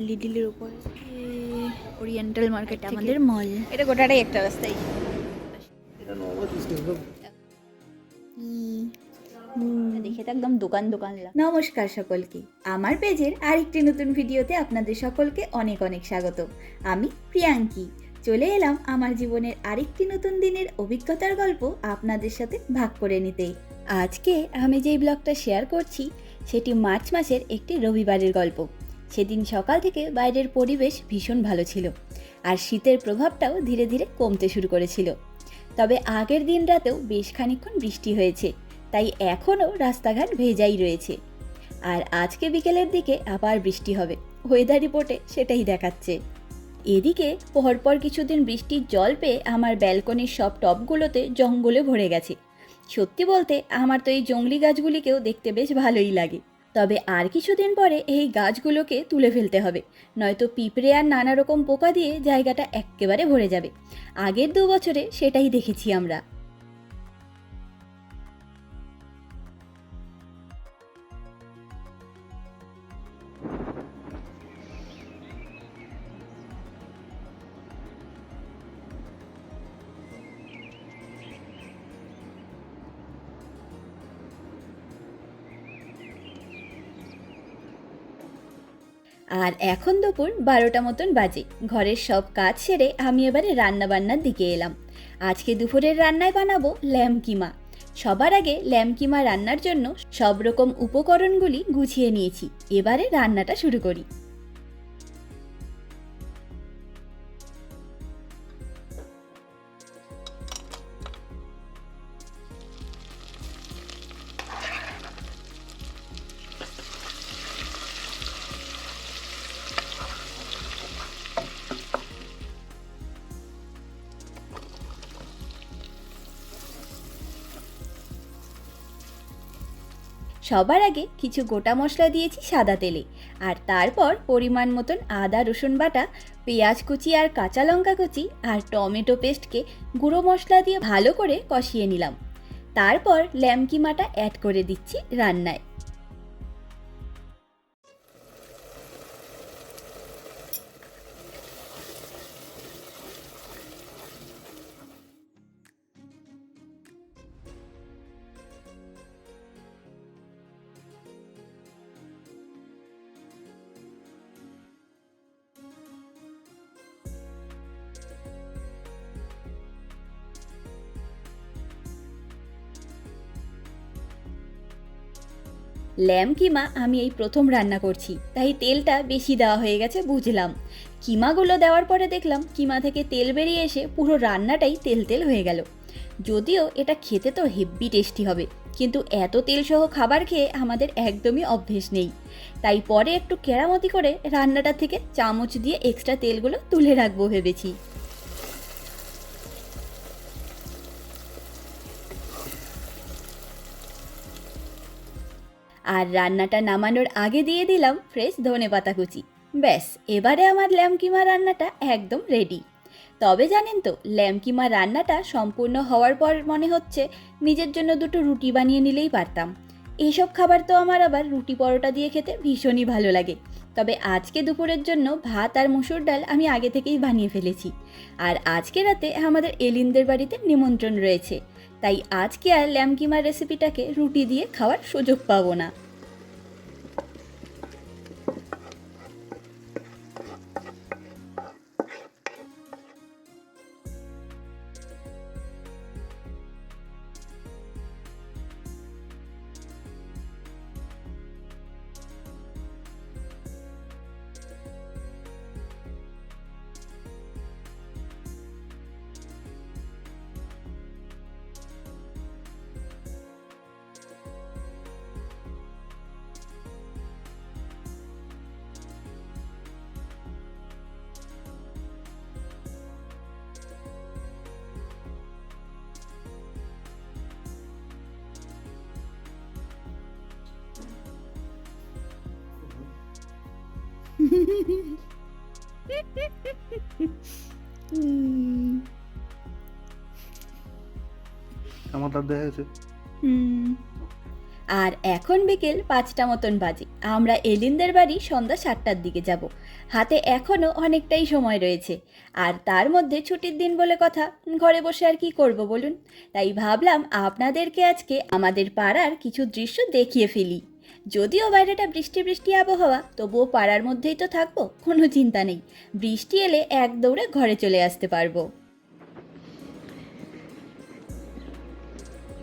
লিডিলের উপরে। Oriental market আমাদের মল এটা গোটাটাই একটা রাস্তাই। দেখে তো একদম দোকান দোকান নমস্কার সকলকে। আমার পেজের আরেকটি নতুন ভিডিওতে আপনাদের সকলকে অনেক অনেক স্বাগত। আমি প্রিয়াঙ্কি। চলে এলাম আমার জীবনের আরেকটি নতুন দিনের অভিজ্ঞতার গল্প আপনাদের সাথে ভাগ করে নিতে। আজকে আমি যেই ব্লগটা শেয়ার করছি সেটি মার্চ মাসের একটি রবিবারের গল্প। সেদিন সকাল থেকে বাইরের পরিবেশ ভীষণ ভালো ছিল, আর শীতের প্রভাবটাও ধীরে ধীরে কমতে শুরু করেছিল। তবে আগের দিন রাতেও বেশ খানিক্ষণ বৃষ্টি হয়েছে, তাই এখনও রাস্তাঘাট ভেজাই রয়েছে। আর আজকে বিকেলের দিকে আবার বৃষ্টি হবে ওয়েদার রিপোর্টে সেটাই দেখাচ্ছে। এদিকে পরপর কিছুদিন বৃষ্টির জল পেয়ে আমার ব্যালকনির সব টবগুলোতে জঙ্গলে ভরে গেছে। সত্যি বলতে আমার তো এই জঙ্গলি গাছগুলিকেও দেখতে বেশ ভালোই লাগে। তবে আর কিছুদিন পরে এই গাছগুলোকে তুলে ফেলতে হবে। নয়তো পিঁপড়ে আর নানা রকম পোকা দিয়ে জায়গাটা একেবারে ভরে যাবে। আগের দু বছরে সেটাই দেখেছি আমরা। আর এখন দুপুর বারোটা মতন বাজে। ঘরের সব কাজ সেরে আমি এবারে রান্নাবান্নার দিকে এলাম। আজকে দুপুরের রান্নায় বানাবো ল্যাম কিমা। সবার আগে ল্যাম কিমা রান্নার জন্য সব রকম উপকরণগুলি গুছিয়ে নিয়েছি। এবারে রান্নাটা শুরু করি। সবার আগে কিছু গোটা মশলা দিয়েছি সাদা তেলে। আর তারপর পরিমাণ মতন আদা, রসুন বাটা, পেঁয়াজ কুচি আর কাঁচা লঙ্কা কুচি আর টমেটো পেস্টকে গুঁড়ো মশলা দিয়ে ভালো করে কষিয়ে নিলাম। তারপর ল্যামকিমাটা অ্যাড করে দিচ্ছি রান্নায়। ল্যাম কিমা, আমি এই প্রথম রান্না করছি। তাই তেলটা বেশি দেওয়া হয়ে গেছে, বুঝলাম। কিমাগুলো দেওয়ার পরে দেখলাম, কিমা থেকে তেল বেরিয়ে এসে পুরো রান্নাটাই তেল তেল হয়ে গেল। যদিও এটা খেতে তো হেব্বি টেস্টি হবে, কিন্তু এত তেলসহ খাবার খেয়ে আমাদের একদমই অভ্যেস নেই। তাই পরে একটু কেরামতি করে রান্নাটা থেকে চামচ দিয়ে এক্সট্রা তেলগুলো তুলে রাখব ভেবেছি। আর রান্নাটা নামানোর আগে দিয়ে দিলাম ফ্রেশ ধনে পাতা কুচি। ব্যাস, এবারে আমার ল্যামকিমা রান্নাটা একদম রেডি তবে জানেন তো ল্যামকিমা রান্নাটা সম্পূর্ণ হওয়ার পর মনে হচ্ছে নিজের জন্য দুটো রুটি বানিয়ে নিলেই পারতাম। এইসব খাবার তো আমার আবার রুটি পরোটা দিয়ে খেতে ভীষণই ভালো লাগে। তবে আজকে দুপুরের জন্য ভাত আর মুসুর ডাল আমি আগে থেকেই বানিয়ে ফেলেছি। আর আজকে রাতে আমাদের এলিনদের বাড়িতে নিমন্ত্রণ রয়েছে। তাই আজকে আর ল্যামকিমার রেসিপিটাকে রুটি দিয়ে খাওয়ার সুযোগ পাবো না। আর এখন বিকেল পাঁচটা মতন বাজে। আমরা এলিনদের বাড়ি সন্ধ্যা সাতটার দিকে যাব। হাতে এখনও অনেকটাই সময় রয়েছে। আর তার মধ্যে ছুটির দিন বলে কথা, ঘরে বসে আর কি করব বলুন? তাই ভাবলাম আপনাদেরকে আজকে আমাদের পাড়ার কিছু দৃশ্য দেখিয়ে ফেলি। যদিও বাইরেটা বৃষ্টি বৃষ্টি আবহাওয়া, তবুও পাড়ার মধ্যেই তো থাকব, কোনো চিন্তা নেই। বৃষ্টি এলে এক দৌড়ে ঘরে চলে আসতে পারব।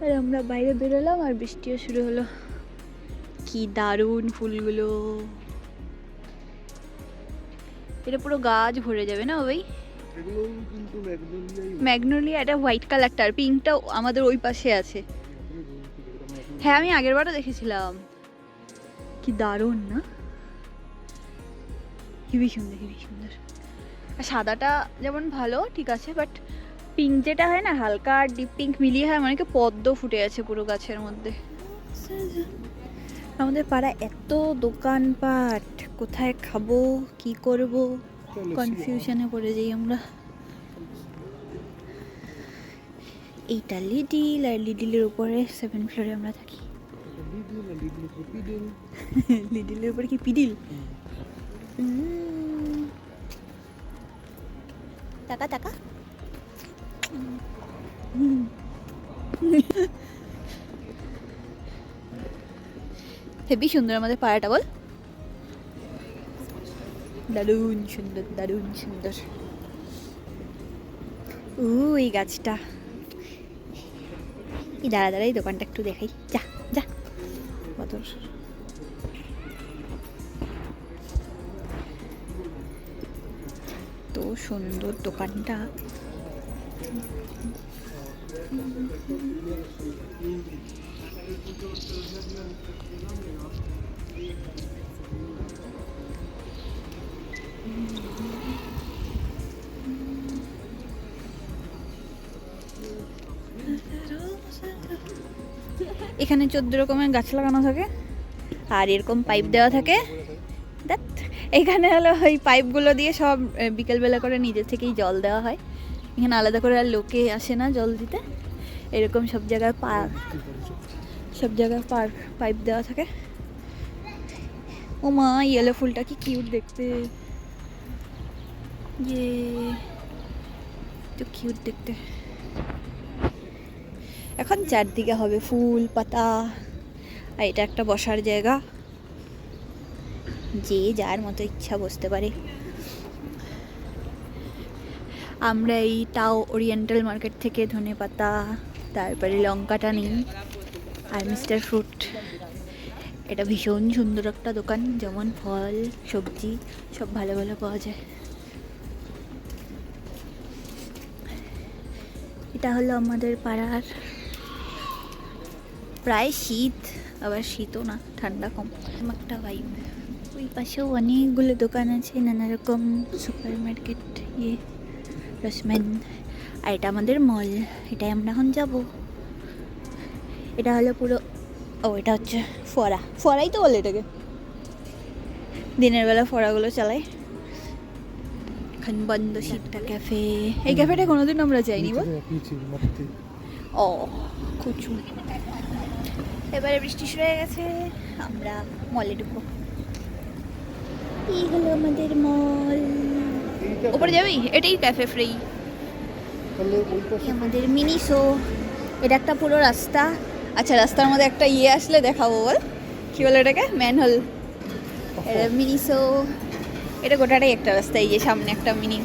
আর আমরা বাইরে বেরোলাম আর বৃষ্টিও শুরু হলো। কি দারুণ ফুলগুলো। এটা পুরো গাছ ভরে যাবে না ওই? ম্যাগনোলিয়া এটা হোয়াইট কালারটা আর পিঙ্কটাও আমাদের ওই পাশে আছে। হ্যাঁ আমি আগের বারও দেখেছিলাম। কি দারুণ না? হেবি সুন্দর হেবি সুন্দর। আর সাদাটা যেমন ভালো ঠিক আছে বাট পিঙ্ক যেটা হয় না হালকা আর ডিপ পিঙ্ক মিলিয়ে হয় মানে কি পদ্ম ফুটে আছে পুরো গাছের মধ্যে। আমাদের পাড়া এত দোকানপাট কোথায় খাব কি করব? কনফিউশনে পড়ে যাই আমরা। এইটা লিডিল আর লিডিলের উপরে সেভেন ফ্লোরে আমরা থাকি। লিডিলের উপরে কি পিডিল। টাকা টাকা হেবি সুন্দর আমাদের পাড়াটা বল দারুণ সুন্দর দারুণ সুন্দর ও এই গাছটা এই দাঁড়া দাঁড়া এই দোকানটা একটু দেখাই যা যা বদর তো সুন্দর দোকানটা। এখানে চোদ্দ রকমের গাছ লাগানো থাকে। আর এরকম পাইপ দেওয়া থাকে। দেখ এখানে হলো ওই পাইপগুলো দিয়ে সব বিকেলবেলা করে নিজের থেকেই জল দেওয়া হয়। এখানে আলাদা করে আর লোকে আসে না জল দিতে। এরকম সব জায়গায় পার্ক সব জায়গায় পার্ক পাইপ দেওয়া থাকে। ও মা ইয়েলো ফুলটা কি কিউট দেখতে। ইয়ে তো কিউট দেখতে। এখন চারদিকে হবে ফুল, পাতা, আর এটা একটা বসার জায়গা। যে যার মতো ইচ্ছা বসতে পারে। আমরা এই টাও ওরিয়েন্টাল মার্কেট থেকে ধনে পাতা, তারপরে লঙ্কাটা নিই আর মিস্টার ফ্রুট। এটা ভীষণ সুন্দর একটা দোকান, যেমন ফল, সবজি, সব ভালো ভালো পাওয়া যায়। এটা হলো আমাদের পাড়ার প্রায় শীত আবার শীতও না ঠান্ডা কম। একটা ভাইব ওই পাশেও অনেকগুলো দোকান আছে নানা রকম সুপার মার্কেট ইয়ে রসম্যান আর এটা আমাদের মল এটাই আমরা এখন যাব। এটা হলো পুরো ও এটা হচ্ছে ফোয়ারা। ফোয়ারাই তো বলে এটাকে। দিনের বেলা ফোয়ারাগুলো চালায় এখন বন্ধ শীতটা ক্যাফে এই ক্যাফেটা কোনোদিন আমরা যাইনি বল। ও কুচু। এবারে বৃষ্টি শুরু হয়ে গেছে আমরা মলে ঢুকবো। এই হলো আমাদের মল ওপরে যাবি? এটাই ক্যাফে ফ্রি তাহলে ওই পাশে আমাদের এটা একটা পুরো রাস্তা। আচ্ছা রাস্তার মধ্যে একটা ইয়ে আসলে দেখাবো বল। কি বলে এটাকে ম্যানহোল এটা মিনিসো এটা গোটাটাই একটা রাস্তা এই যে সামনে একটা মিনি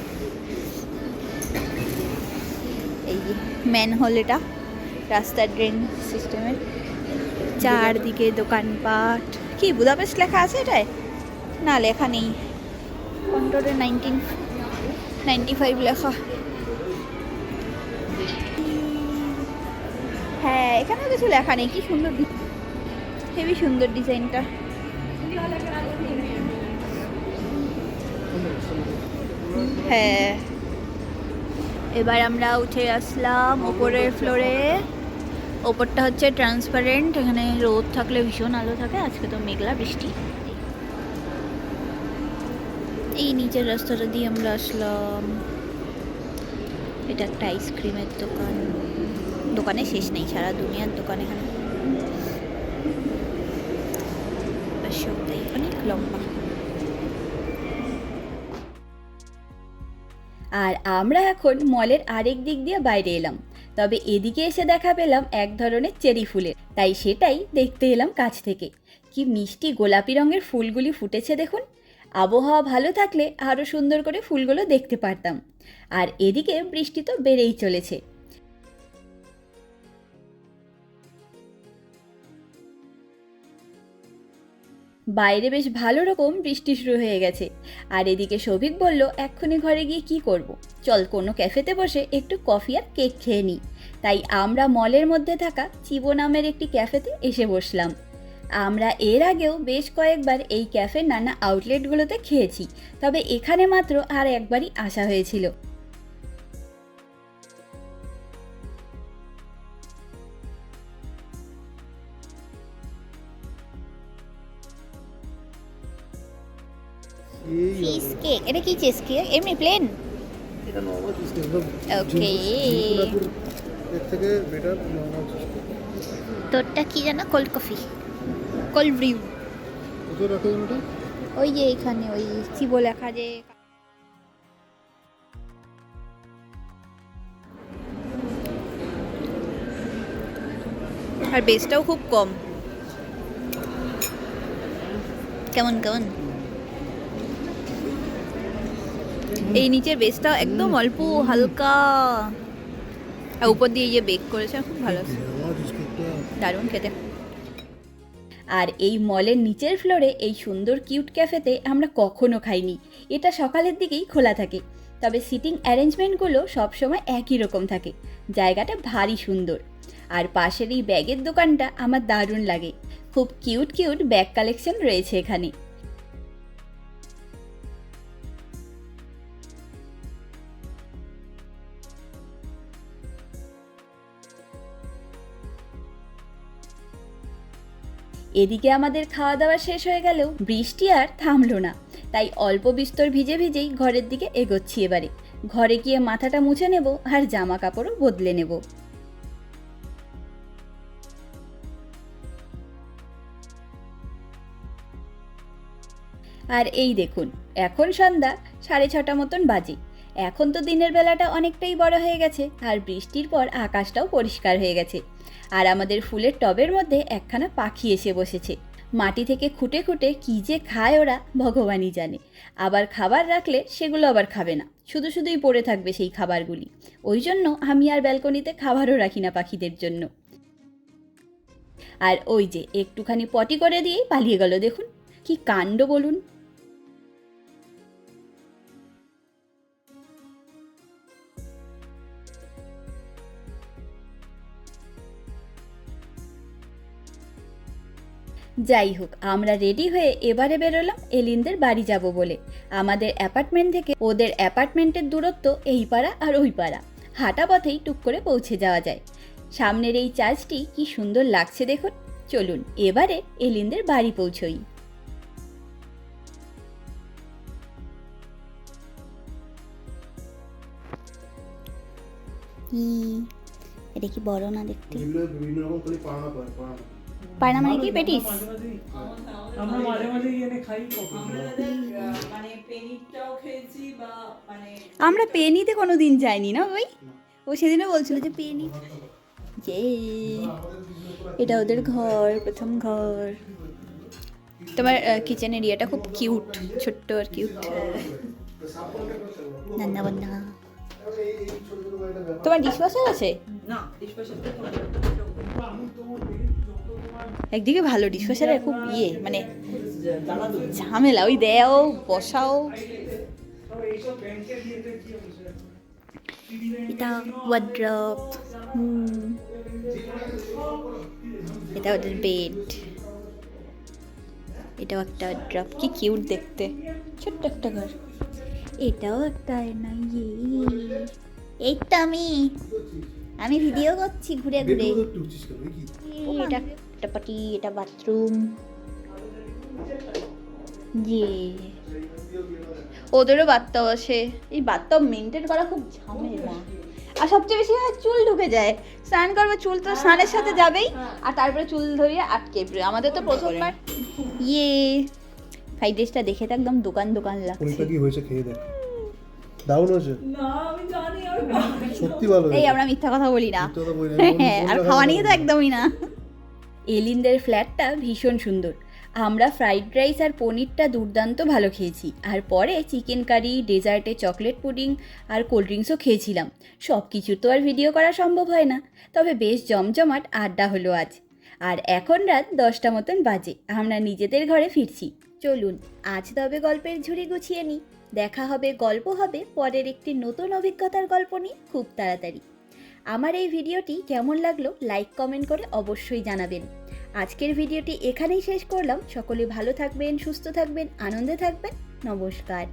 এই ম্যানহোল এটা। রাস্তার ড্রেন সিস্টেমের চারদিকে দোকানপাট। কি, বুদাপেস্ট লেখা আছে এটায়? না, লেখা নেই। কন্ট্রোলে নাইনটিন নাইনটি ফাইভ লেখা। হ্যাঁ এখানেও কিছু লেখা নেই, কি সুন্দর হেবি সুন্দর ডিজাইনটা। হ্যাঁ। এবার আমরা উঠে আসলাম ওপরের ফ্লোরে ওপরটা হচ্ছে ট্রান্সপারেন্ট এখানে রোদ থাকলে ভীষণ আলো থাকে, আজকে তো মেঘলা বৃষ্টি। এই নিচের রাস্তাটা দিয়ে আমরা আসলাম। এটা একটা আইসক্রিমের দোকান। দোকানে শেষ নেই, সারা দুনিয়ার দোকান এখানে। লম্বা। আর আমরা এখন মলের আরেক দিক দিয়ে বাইরে এলাম। তবে এদিকে এসে দেখা পেলাম এক ধরনের চেরি ফুলের। তাই সেটাই দেখতে এলাম কাছ থেকে। কি মিষ্টি গোলাপি রঙের ফুলগুলি ফুটেছে দেখুন। আবহাওয়া ভালো থাকলে আরও সুন্দর করে ফুলগুলো দেখতে পারতাম। আর এদিকে বৃষ্টি তো বেড়েই চলেছে। বাইরে বেশ ভালো রকম বৃষ্টি শুরু হয়ে গেছে। আর এদিকে সৌভিক বলল, এক্ষুনি ঘরে গিয়ে কি করব। চল কোনো ক্যাফেতে বসে একটু কফি আর কেক খেয়ে নিই তাই আমরা মলের মধ্যে থাকা চিবো নামের একটি ক্যাফেতে এসে বসলাম। আমরা এর আগেও বেশ কয়েকবার এই ক্যাফের নানা আউটলেটগুলোতে খেয়েছি, তবে এখানে মাত্র আর একবারই আসা হয়েছিল। চিজ কেক এটা কি চিজ কেক এমনি প্লেন এটা নর্মাল চিজ কেক Okay. এর থেকে বেটার নর্মাল চিজ কেক তোরটা কি জানো? কোল্ড কফি কোল্ড ব্রিউ কোথায় রাখা ওটা? ওই যে এখানে ওই চিবো লেখা যে আর বেসটাও খুব কম। কেমন কেমন? এই নিচের বেসটাও একদম অল্প হালকা। আর উপর দিয়ে এই যে বেক করেছে খুব ভালো দারুণ খেতে। আর এই মলের নিচের ফ্লোরে এই সুন্দর কিউট ক্যাফেতে আমরা কখনো খাইনি। এটা সকালের দিকেই খোলা থাকে। তবে সিটিং অ্যারেঞ্জমেন্টগুলো সবসময় একই রকম থাকে। জায়গাটা ভারী সুন্দর। আর পাশের এই ব্যাগের দোকানটা আমার দারুণ লাগে। খুব কিউট কিউট ব্যাগ কালেকশন রয়েছে এখানে। এদিকে আমাদের খাওয়া দাওয়া শেষ হয়ে গেলেও বৃষ্টি আর থামলো না। তাই অল্প বিস্তর ভিজে ভিজেই ঘরের দিকে এগোচ্ছি এবারে। ঘরে গিয়ে মাথাটা মুছে নেব আর জামা কাপড়ও বদলে নেব। আর এই দেখুন, এখন সন্ধ্যা সাড়ে ছটা মতন বাজে। এখন তো দিনের বেলাটা অনেকটাই বড় হয়ে গেছে, আর বৃষ্টির পর আকাশটাও পরিষ্কার হয়ে গেছে। আর আমাদের ফুলের টবের মধ্যে একখানা পাখি এসে বসেছে। মাটি থেকে খুঁটে খুঁটে কী যে খায় ওরা, ভগবানই জানে। আবার খাবার রাখলে সেগুলো আবার খাবে না। শুধু শুধুই পড়ে থাকবে সেই খাবারগুলি। ওই জন্য আমি আর ব্যালকনিতে খাবারও রাখি না পাখিদের জন্য। আর ওই যে একটুখানি পটি করে দিয়েই পালিয়ে গেল দেখুন। কি কাণ্ড বলুন। যাই হোক আমরা রেডি হয়ে এবারে বেরোলাম এলিনদের বাড়ি যাব বলে। আমাদের অ্যাপার্টমেন্ট থেকে ওদের অ্যাপার্টমেন্টের দূরত্ব এই পাড়া আর ওই পাড়া। হাঁটা পথেই টুক করে পৌঁছে যাওয়া যায়। সামনের এই চার্চটি কি সুন্দর লাগছে দেখুন। চলুন এবারে এলিনদের বাড়ি পৌঁছই। এটা কি বড় না দেখতে? বিভিন্ন রকম পায়না মানে কি? পেটিস? আমরা মাঝে মাঝে এনে খাই মানে পেনিরটাও খেয়েছি বা মানে আমরা পেনিতে কোনো দিন যাইনি না ওই? ও সেদিনও বলছিল যে পেনি যে এটা ওদের ঘর প্রথম ঘর। তোমার কিচেন এরিয়াটা খুব কিউট ছোট্ট আর কিউট রান্না বান্না তোমার ডিশওয়াশার আছে? না ডিশওয়াশারটা একদিকে ভালো ডিশওয়াশারের খুব ইয়ে মানে ঝামেলা ওই দেও বসাও। এটা ওয়ার্ড্রপ এটা ওদের বেড এটাও একটা ওয়ার্ড্রপ কি কিউট দেখতে। ছোট্ট একটা ঘর। এটাও একটা আয়না ইয়ে এই তো আমি। আমি ভিডিও করছি ঘুরে ঘুরে। এটা একটা পাটি এটা বাথরুম। জি। ওদেরও বাথটাব আছে এই বাথটাব মেনটেন করা খুব ঝামেলা। আর সবচেয়ে বেশি হয় চুল ঢুকে যায়। স্নান করবে চুল তো স্নানের সাথে যাবেই। আর তারপরে চুল ধরিয়ে আটকে পড়ে। আমাদের তো প্রথমবার। ইয়ে। ফ্রাইড রাইসটা দেখে তো একদম দোকান দোকান লাগছে। কি হয়েছে খেয়ে দেখ। দারুণ হয়েছে। না আমি জানি সত্যি ভালো এই আমরা মিথ্যা কথা বলি না। হ্যাঁ আর খাওয়া নিয়ে তো একদমই না। এলিনদের ফ্ল্যাটটা ভীষণ সুন্দর। আমরা ফ্রাইড রাইস আর পনিরটা দুর্দান্ত ভালো খেয়েছি। আর পরে চিকেন কারি, ডেজার্টে চকলেট পুডিং আর কোল্ড ড্রিঙ্কসও খেয়েছিলাম। সব কিছু তো আর ভিডিও করা সম্ভব হয় না। তবে বেশ জমজমাট আড্ডা হলো আজ। আর এখন রাত দশটা মতন বাজে। আমরা নিজেদের ঘরে ফিরছি। চলুন, আজ তবে গল্পের ঝুড়ি গুছিয়ে নিই। দেখা হবে, গল্প হবে, পরের একটি নতুন অভিজ্ঞতার গল্প নিয়ে খুব তাড়াতাড়ি। আমার এই ভিডিওটি কেমন লাগল, লাইক, কমেন্ট করে অবশ্যই জানাবেন। আজকের ভিডিওটি এখানেই শেষ করলাম। সকলে ভালো থাকবেন সুস্থ থাকবেন আনন্দে থাকবেন। নমস্কার।